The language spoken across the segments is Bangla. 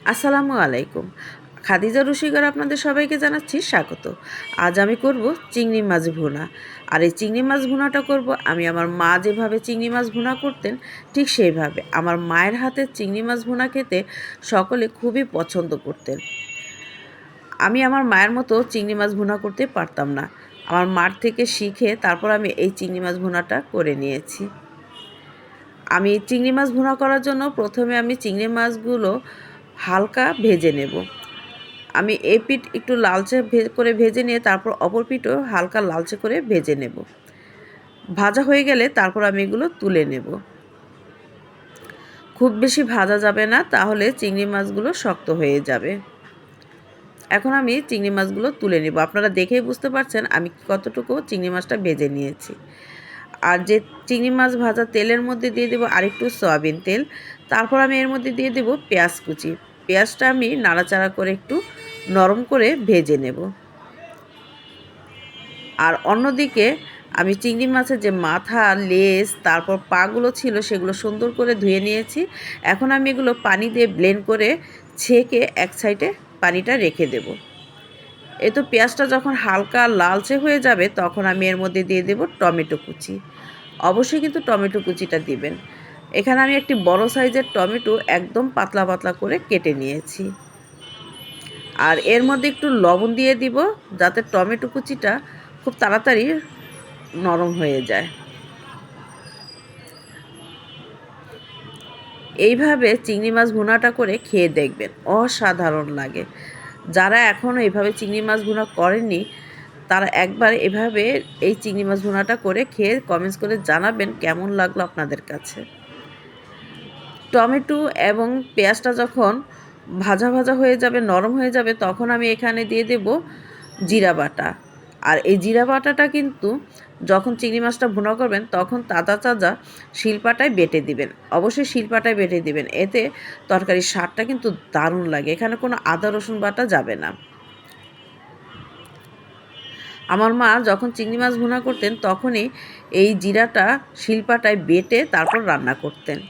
আসসালামু আলাইকুম। খাদিজা রসিগার আপনাদের সবাইকে জানাচ্ছি স্বাগত। আজ আমি করব চিংড়ি মাছ ভুনা। আর এই চিংড়ি মাছ ভুনাটা করব আমি আমার মা যেভাবে চিংড়ি মাছ ভুনা করতেন, ঠিক সেইভাবে। আমার মায়ের হাতে চিংড়ি মাছ ভুনা খেতে সকলে খুবই পছন্দ করতেন। আমি আমার মায়ের মতো চিংড়ি মাছ ভুনা করতে পারতাম না। আমার মার থেকে শিখে তারপর আমি এই চিংড়ি মাছ ভুনাটা করে নিয়েছি। আমি চিংড়ি মাছ ভুনা করার জন্য প্রথমে আমি চিংড়ি মাছগুলো হালকা ভেজে নেব। আমি এই পিঠ একটু লালচে করে ভেজে নিয়ে তারপর অপর পিঠও হালকা লালচে করে ভেজে নেব। ভাজা হয়ে গেলে তারপর আমি এগুলো তুলে নেব। খুব বেশি ভাজা যাবে না, তাহলে চিংড়ি মাছগুলো শক্ত হয়ে যাবে। এখন আমি চিংড়ি মাছগুলো তুলে নেব। আপনারা দেখেই বুঝতে পারছেন আমি কতটুকু চিংড়ি মাছটা ভেজে নিয়েছি। আর যে চিংড়ি মাছ ভাজা তেলের মধ্যে দিয়ে দেবো আরেকটু সয়াবিন তেল। তারপর আমি এর মধ্যে দিয়ে দেবো পেঁয়াজ কুচি। পেঁয়াজটা আমি নাড়াচাড়া করে একটু নরম করে ভেজে নেব। আর অন্যদিকে আমি চিংড়ি মাছের যে মাথা লেস তারপর পাগুলো ছিল সেগুলো সুন্দর করে ধুয়ে নিয়েছি। এখন আমি এগুলো পানি দিয়ে ব্লেন্ড করে ছেঁকে এক সাইডে পানিটা রেখে দেব। এ তো পেঁয়াজটা যখন হালকা লালচে হয়ে যাবে তখন আমি এর মধ্যে দিয়ে দেব টমেটো কুচি। অবশ্যই কিন্তু টমেটো কুচিটা দিবেন। এখানে আমি একটি বড় সাইজের টমেটো একদম পাতলা পাতলা করে কেটে নিয়েছি। আর এর মধ্যে একটু লবণ দিয়ে দিব যাতে টমেটো কুচিটা খুব তাড়াতাড়ি নরম হয়ে যায়। এইভাবে চিংড়ি মাছ ভুনাটা করে খেয়ে দেখবেন, অসাধারণ লাগে। যারা এখনও এইভাবে চিংড়ি মাছ ভুনা করেননি, তারা একবার এভাবে এই চিংড়ি মাছ ভুনাটা করে খেয়ে কমেন্টস করে জানাবেন কেমন লাগল আপনাদের কাছে। টমেটো এবং পেঁয়াজটা যখন ভাজা ভাজা হয়ে যাবে, নরম হয়ে যাবে, তখন আমি এখানে দিয়ে দেব জিরা বাটা। আর এই জিরা বাটাটা কিন্তু যখন চিংড়ি মাছটা ভুনা করবেন, তখন তাজা তাজা শিলপাটায় বেটে দিবেন। অবশ্যই শিলপাটায় বেটে দিবেন। এতে তরকারির স্বাদটা কিন্তু দারুণ লাগে। এখানে কোনো আদা, রসুন বাটা যাবে না। আমার মা যখন চিংড়ি মাছ ভুনা করতেন, তখনই এই জিরাটা শিলপাটায় বেটে তারপর রান্না করতেন।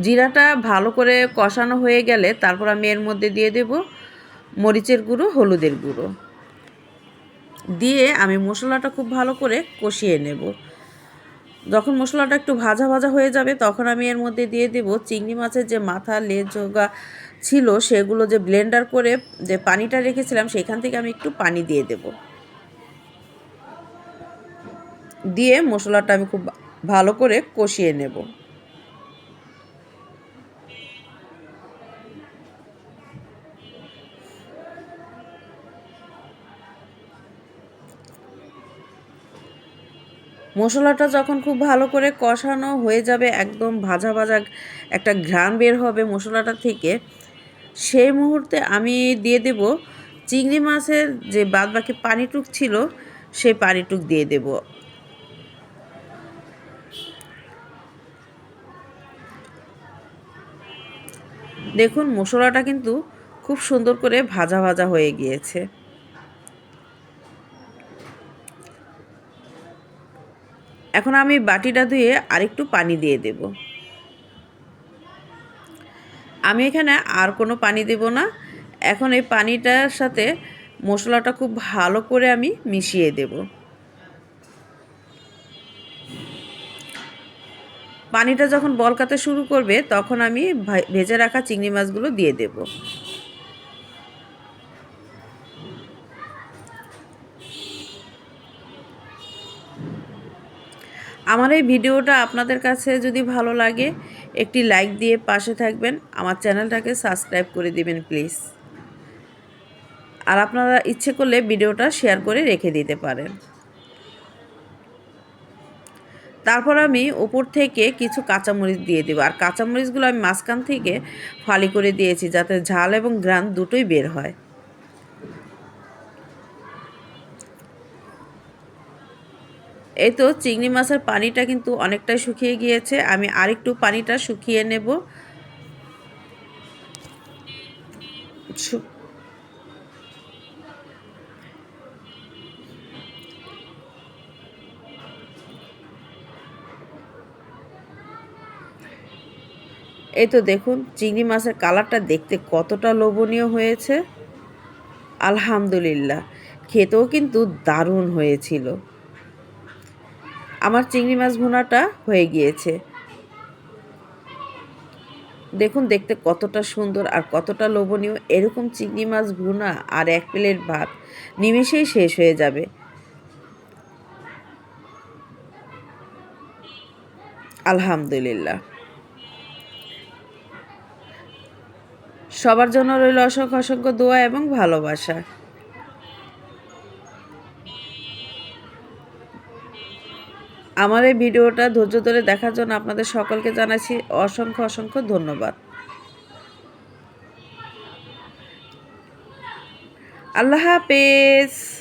জিরাটা ভালো করে কষানো হয়ে গেলে তারপর আমি এর মধ্যে দিয়ে দেব মরিচের গুঁড়ো, হলুদের গুঁড়ো। দিয়ে আমি মশলাটা খুব ভালো করে কষিয়ে নেব। যখন মশলাটা একটু ভাজা ভাজা হয়ে যাবে, তখন আমি এর মধ্যে দিয়ে দেব চিংড়ি মাছের যে মাথা লেজোগা ছিল, সেগুলো যে ব্লেন্ডার করে যে পানিটা রেখেছিলাম, সেখান থেকে আমি একটু পানি দিয়ে দেব। দিয়ে মশলাটা আমি খুব ভালো করে কষিয়ে নেব। মশলাটা যখন খুব ভালো করে কষানো হয়ে যাবে, একদম ভাজা ভাজা একটা ঘ্রাণ বের হবে মশলাটা থেকে, সেই মুহূর্তে আমি দিয়ে দেব চিংড়ি মাছের যে বাদ বাদবাকি পানিটুক ছিল, সেই পানিটুক দিয়ে দেব। দেখুন, মশলাটা কিন্তু খুব সুন্দর করে ভাজা ভাজা হয়ে গিয়েছে। এখন আমি বাটিটা ধুয়ে আরেকটু পানি দিয়ে দেব। আমি এখানে আর কোনো পানি দেব না। এখন এই পানিটার সাথে মশলাটা খুব ভালো করে আমি মিশিয়ে দেব। পানিটা যখন বলকাতে শুরু করবে, তখন আমি ভেজে রাখা চিংড়ি মাছগুলো দিয়ে দেবো। আমার এই ভিডিওটা আপনাদের কাছে যদি ভালো লাগে, একটি লাইক দিয়ে পাশে থাকবেন। আমার চ্যানেলটাকে সাবস্ক্রাইব করে দিবেন, প্লিজ। আর আপনারা ইচ্ছে করলে ভিডিওটা শেয়ার করে রেখে দিতে পারেন। তারপর আমি উপর থেকে কিছু কাঁচামরিচ দিয়ে দেবো। আর কাঁচামরিচগুলো আমি মাঝখান থেকে ফালি করে দিয়েছি, যাতে ঝাল এবং গ্রান দুটোই বের হয়। এই তো চিংড়ি মাছের পানিটা কিন্তু অনেকটাই শুকিয়ে গিয়েছে। আমি আরেকটু পানিটা শুকিয়ে নেব। এই তো দেখুন, চিংড়ি মাছের কালারটা দেখতে কতটা লোভনীয় হয়েছে। আলহামদুলিল্লাহ, খেতেও কিন্তু দারুণ হয়েছিল। আমার চিংড়ি মাছ ভুনাটা হয়ে গিয়েছে। দেখুন, দেখতে কতটা সুন্দর আর কতটা লোভনীয়। এরকম চিংড়ি মাছ ভুনা আর এক প্লেট ভাত নিমেষেই শেষ হয়ে যাবে। আলহামদুলিল্লাহ। সবার জন্য রইল অসংখ্য অসংখ্য দোয়া এবং ভালোবাসা। আমার এই ভিডিওটা ধৈর্য ধরে দেখার জন্য আপনাদের সকলকে জানাচ্ছি অসংখ্য অসংখ্য ধন্যবাদ। আল্লাহ হাফেজ।